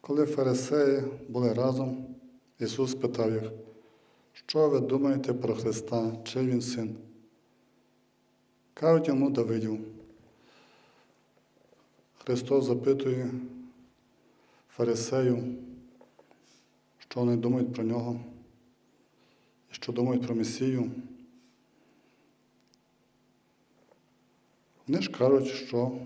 Коли фарисеї були разом, Ісус питав їх, що ви думаєте про Христа, чи Він син? Кажуть йому Давидів. Христос запитує фарисеїв, що вони думають про нього, і що думають про Месію. Вони ж кажуть, що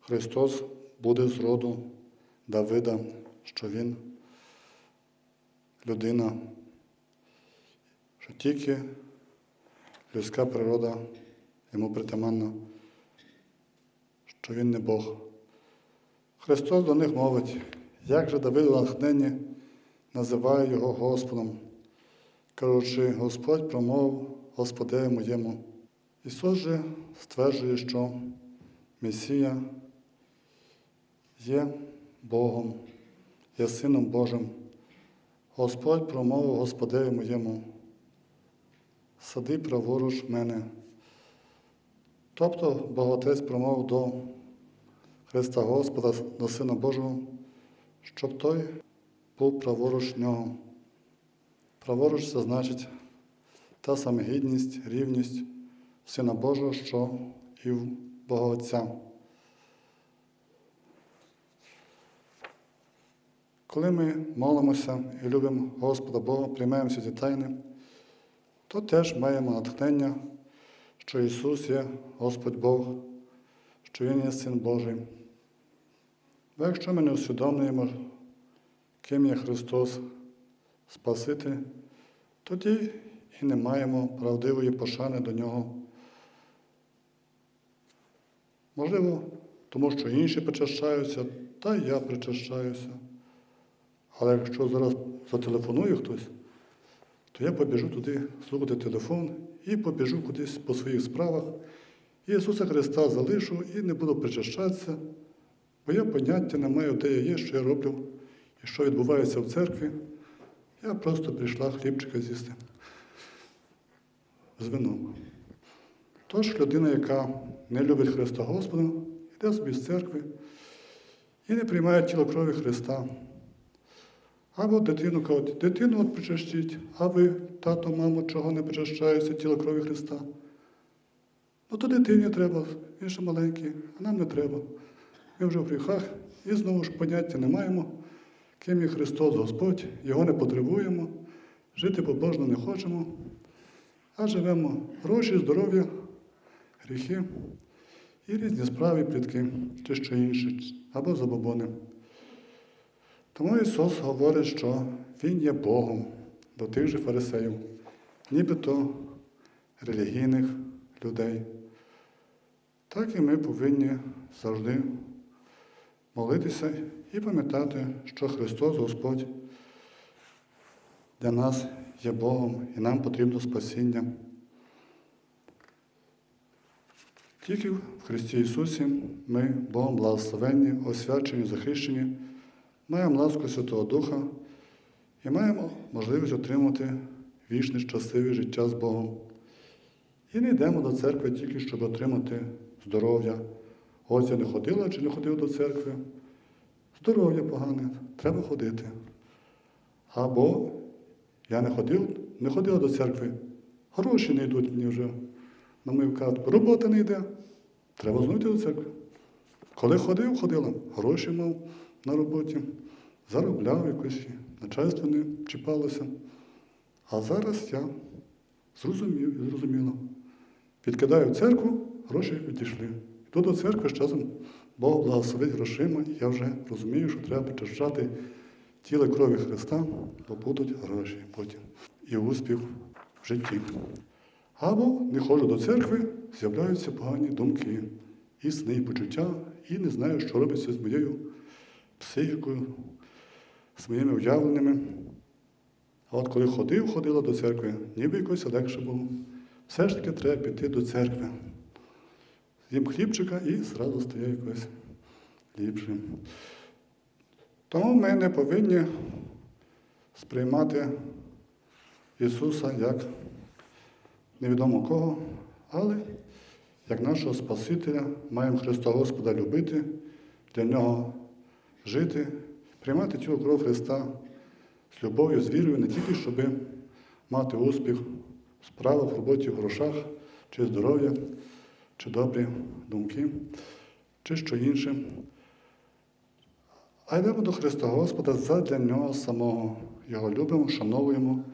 Христос буде з роду Давида, що Він людина, що тільки людська природа йому притаманна, що він не Бог. Христос до них мовить, як же Давид натхненні називає його Господом, кажучи, Господь промовив Господеві моєму. Ісус же стверджує, що Месія є Богом, є Сином Божим. Господь промовив Господеві моєму, сади праворуч мене. Тобто Боготець промовив до Христа Господа, до Сина Божого, щоб той був праворуч нього. Праворуч це значить та сама гідність, рівність Сина Божого, що і в Бога Отця. Коли ми молимося і любимо Господа Бога, приймаємо ці тайни, то теж маємо натхнення, що Ісус є Господь Бог, що Він є Син Божий. Бо якщо ми не усвідомлюємо, ким є Христос Спаситель, тоді і не маємо правдивої пошани до Нього. Можливо, тому що інші причащаються, та й я причащаюся. Але якщо зараз зателефонує хтось, то я побіжу туди слухати телефон і побіжу кудись по своїх справах. І Ісуса Христа залишу і не буду причащатися, бо я поняття не маю, де я є, що я роблю і що відбувається в церкві. Я просто прийшла хлібчика з'їсти з вином. Тож людина, яка не любить Христа Господа, йде собі з церкви і не приймає тіло крові Христа. Або дитину кажуть, дитину от причащіть, а ви, тато, мамо, чого не причащаєтеся тіло крові Христа? Ну то дитині треба, він ще маленький, а нам не треба. Ми вже в гріхах і знову ж поняття не маємо, ким є Христос Господь, Його не потребуємо, жити побожно не хочемо, а живемо гроші, здоров'я, гріхи і різні справи, плітки, чи що інше, або забобони. Тому Ісус говорить, що Він є Богом до тих же фарисеїв, нібито релігійних людей. Так і ми повинні завжди молитися і пам'ятати, що Христос Господь для нас є Богом і нам потрібно спасіння. Тільки в Христі Ісусі ми, Богом благословенні, освячені, захищені, маємо ласку Святого Духа і маємо можливість отримати вічне щасливе життя з Богом. І не йдемо до церкви тільки, щоб отримати здоров'я. Ось я не ходила чи не ходив до церкви. Здоров'я погане, треба ходити. Або я не ходив, не ходила до церкви. Гроші не йдуть мені вже на мою картку. Робота не йде. Треба знову йти до церкви. Коли ходив, ходила, гроші мав на роботі, заробляв якось, начальство не чіпалося. А зараз я зрозумів і зрозуміла. Підкидаю церкву, гроші відійшли. Йду до церкви з часом Бог благословить грошима, і я вже розумію, що треба причащати тіло крові Христа, бо будуть гроші потім. І успіх в житті. Або не ходжу до церкви, з'являються погані думки, і сни, і почуття, і не знаю, що робиться з моєю психікою, з моїми уявленнями. А от коли ходив, ходила до церкви, ніби якось легше було. Все ж таки треба піти до церкви. З'їм хлібчика і зразу стає якось ліпше. Тому ми не повинні сприймати Ісуса як невідомо кого, але як нашого Спасителя маємо Христа Господа любити, для Нього жити, приймати цю кров Христа з любов'ю, з вірою, не тільки щоб мати успіх в справах, в роботі, в грошах, чи здоров'я, чи добрі думки, чи що інше. А йдемо до Христа Господа задля Нього самого. Його любимо, шановуємо.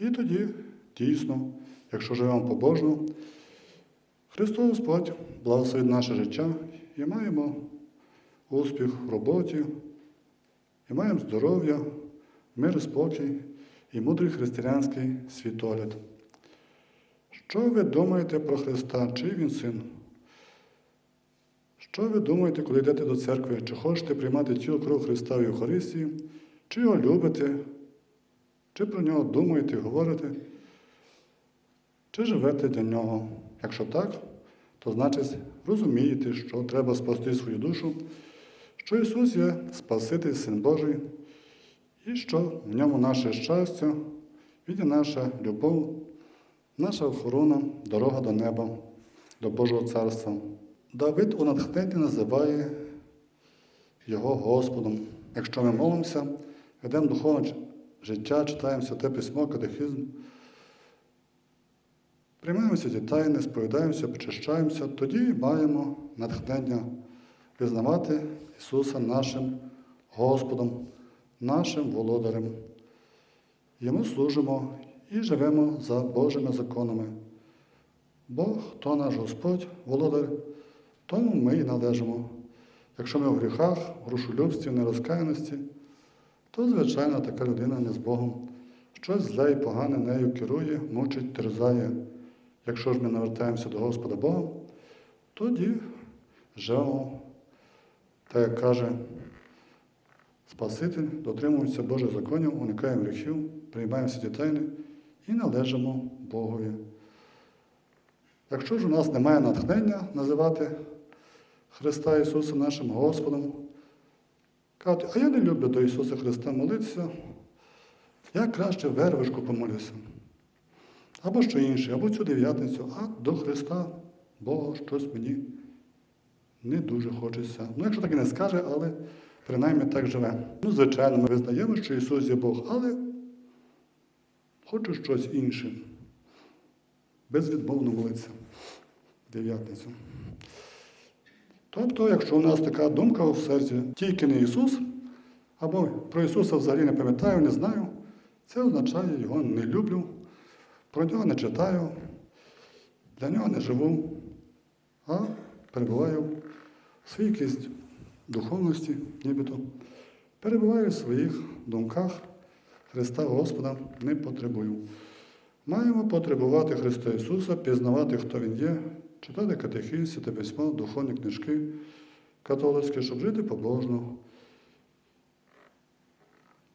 І тоді, дійсно, якщо живемо побожно, Христос Господь благословить наше життя і маємо успіх в роботі, і маємо здоров'я, мир, спокій і мудрий християнський світогляд. Що ви думаєте про Христа? Чий він син? Що ви думаєте, коли йдете до церкви? Чи хочете приймати цілу кров Христа в Євхаристії? Чи його любите? Чи про нього думаєте, говорите? Чи живете для нього? Якщо так, то значить розумієте, що треба спасти свою душу, що Ісус є Спаситель, Син Божий, і що в ньому наше щастя, Він є наша любов, наша охорона, дорога до неба, до Божого Царства. Давид у натхненні називає його Господом. Якщо ми молимося, ведемо духовне життя, читаємо святе письмо, катехизм, приймаємося ці тайни, сповідаємося, почищаємося, тоді маємо натхнення визнавати Ісуса нашим Господом, нашим володарем. Йому служимо і живемо за Божими законами. Бог то наш Господь, володар, тому ми і належимо. Якщо ми в гріхах, в грошолюбстві, в нерозкаяності, то, звичайно, така людина не з Богом. Щось зле і погане нею керує, мучить, терзає. Якщо ж ми навертаємося до Господа Бога, тоді живемо, так як каже Спаситель, дотримуємося Божих законів, уникаємо гріхів, приймаємо всі тайни і належимо Богові. Якщо ж у нас немає натхнення називати Христа Ісуса нашим Господом, кажуть, а я не люблю до Ісуса Христа молитися, я краще вервишку помолюся. Або що інше, або цю дев'ятницю, а до Христа, Бога, щось мені не дуже хочеться. Ну, якщо так і не скаже, але принаймні так живе. Ну, звичайно, ми визнаємо, що Ісус є Бог, але хочу щось інше. Безвідмовно молитися в дев'ятницю. Тобто, якщо у нас така думка в серці, тільки не Ісус, або про Ісуса взагалі не пам'ятаю, не знаю, це означає, його не люблю, про нього не читаю, для нього не живу, а перебуваю якійсь духовності, нібито, перебуваю в своїх думках Христа Господа не потребую. Маємо потребувати Христа Ісуса, пізнавати, хто Він є, читати катехіз, святе письмо, духовні книжки католицькі, щоб жити побожно.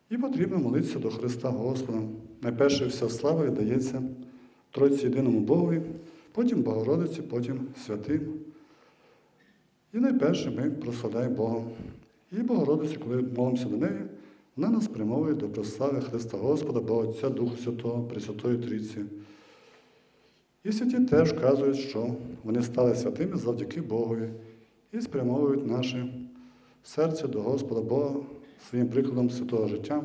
І потрібно молитися до Христа Господа. Найперше вся слава віддається Тройці єдиному Богові, потім Богородиці, потім святим. І найперше ми прославляємо Бога. І Богородиця, коли молимося до неї, вона нас примовує до прослави Христа Господа, Бога Отця Духу Святого, Пресвятої Трійці. І святі теж вказують, що вони стали святими завдяки Богові і спрямовують наше серце до Господа Бога своїм прикладом святого життя,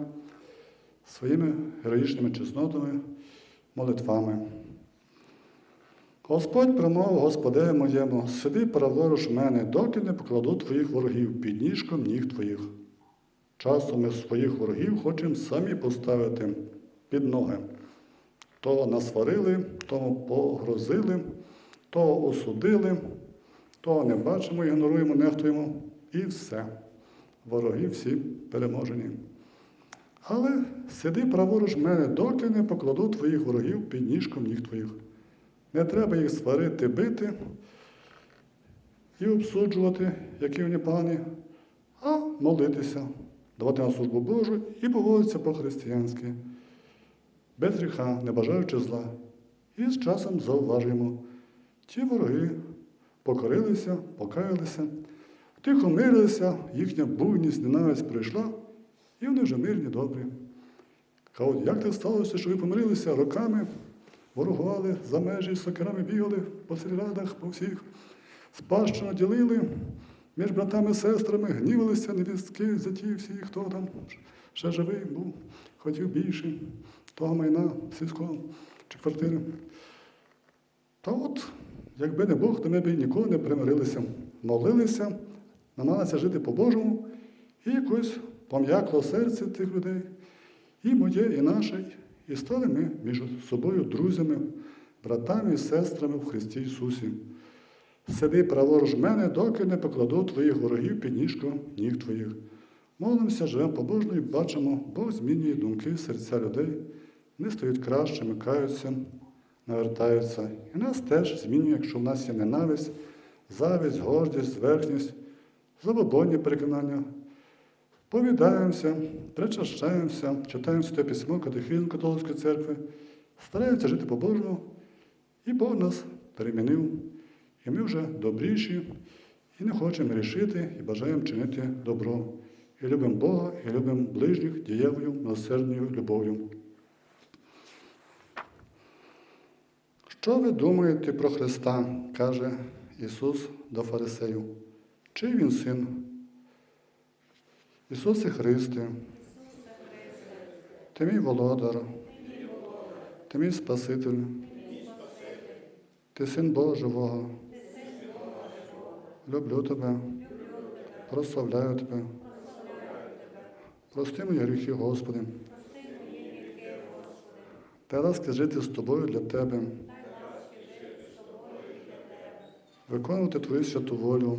своїми героїчними чеснотами, молитвами. Господь промовив Господеві моєму, сиди праворуч мене, доки не покладу твоїх ворогів під ніжком ніг твоїх. Часом ми своїх ворогів хочемо самі поставити під ноги. То насварили, то погрозили, то осудили, то не бачимо, ігноруємо, нехтуємо і все. Вороги всі переможені. Але сиди праворуч мене, доки не покладу твоїх ворогів під ніжком ніг твоїх. Не треба їх сварити, бити і обсуджувати, які вони погані, а молитися, давати на службу Божу і поводитися по-християнськи, без гріха, не бажаючи зла. І з часом зауважуємо, ті вороги покорилися, покаялися, втихомирилися, їхня буйність, ненависть прийшла, і вони вже мирні, добрі. Кажуть, як так сталося, що ви помирилися роками? Ворогували за межі, з сокирами бігали по сільрадах, по всіх, спадщину ділили, між братами і сестрами гнівалися невістки, зяті всі, хто там ще живий був, хотів більше того майна сільського чи квартири. Та от, якби не Бог, то ми б ніколи не примирилися. Молилися, намагалися жити по-божому, і якось пом'якло серце тих людей, і моє, і наше, і стали ми між собою друзями, братами і сестрами в Христі Ісусі. Сиди праворуч мене, доки не покладу твоїх ворогів під ніжку ніг твоїх. Молимося, живемо побожно і бачимо, Бог змінює думки, серця людей, не стають кращими, каються, навертаються. І нас теж змінює, якщо в нас є ненависть, завість, гордість, зверхність, забобонні переконання. Повідаємося, причащаємося, читаємо святе письмо, катехизм католицької церкви, стараємося жити по-божому, і Бог нас перемінив. І ми вже добріші, і не хочемо рішити, і бажаємо чинити добро. І любимо Бога, і любимо ближніх дієвою, милосердною любов'ю. Що ви думаєте про Христа? каже Ісус до фарисеїв. Чий він син? Ісусе Христе, ти мій володар, ти мій Спаситель, ти син Божого. Люблю тебе, прославляю тебе. Прости мої гріхи, Господи. Та ласки жити з тобою для тебе. Виконувати Твою святу волю.